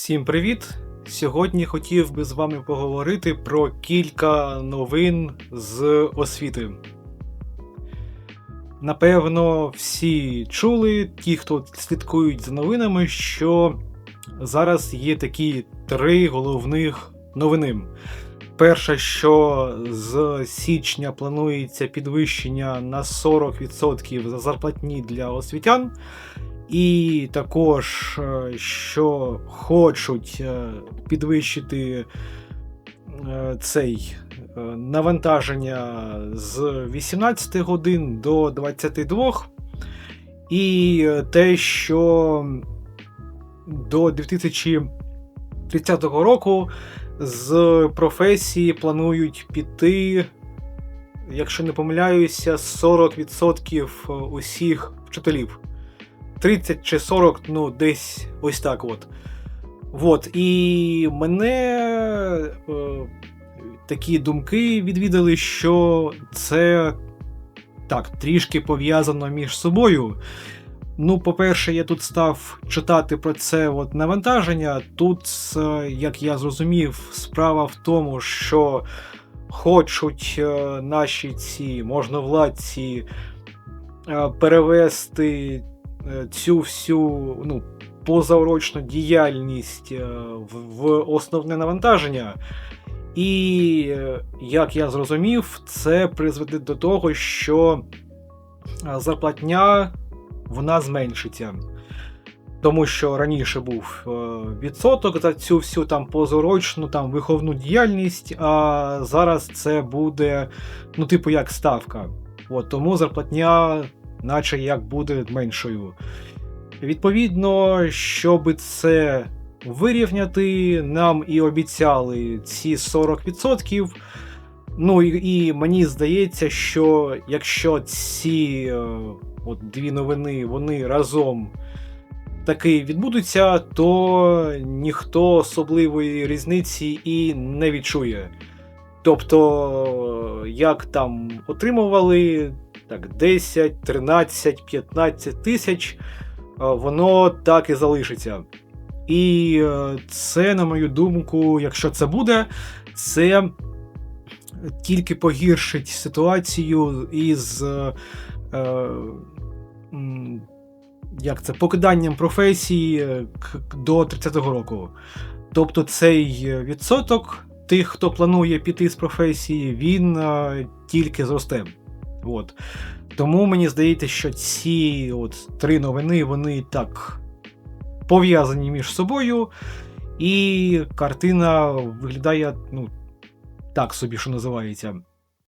Всім привіт! Сьогодні хотів би з вами поговорити про кілька новин з освіти. Напевно, всі чули, ті, хто слідкують за новинами, що зараз є такі три головних новини. Перше, що з січня планується підвищення на 40% за зарплатні для освітян. І також, е, що хочуть е, підвищити е, цей навантаження з 18 годин до 22. І те, що до 2030 року з професії планують піти, якщо не помиляюся, 40% усіх вчителів. 30 чи 40, ну, десь ось так от. Вот. І мене е, такі думки відвідали, що це так, трішки пов'язано між собою. Ну, по-перше, я тут став читати про це от навантаження. Тут, е, як я зрозумів, справа в тому, що хочуть е, наші ці можновладці е, перевести цю всю ну, позаурочну діяльність е, в основне навантаження. І, е, як я зрозумів, це призведе до того, що зарплатня вона зменшиться. Тому що раніше був відсоток за цю всю там позаурочну там виховну діяльність, а зараз це буде, ну, типу, як ставка. От, Тому зарплатня наче як буде меншою. Відповідно, щоб це вирівняти, нам і обіцяли ці 40%. Ну і, і мені здається, що якщо ці е, от дві новини вони разом таки відбудуться, то ніхто особливої різниці і не відчує. Тобто, як там отримували, так, 10, 13, 15 тисяч, воно так і залишиться. І е, це, на мою думку, якщо це буде, це тільки погіршить ситуацію із е, е як це, покиданням професії до 30-го року. Тобто цей відсоток тих, хто планує піти з професії, він е, тільки зросте. От. Тому мені здається, що ці от три новини вони так пов'язані між собою, і картина виглядає, ну, так собі, що називається.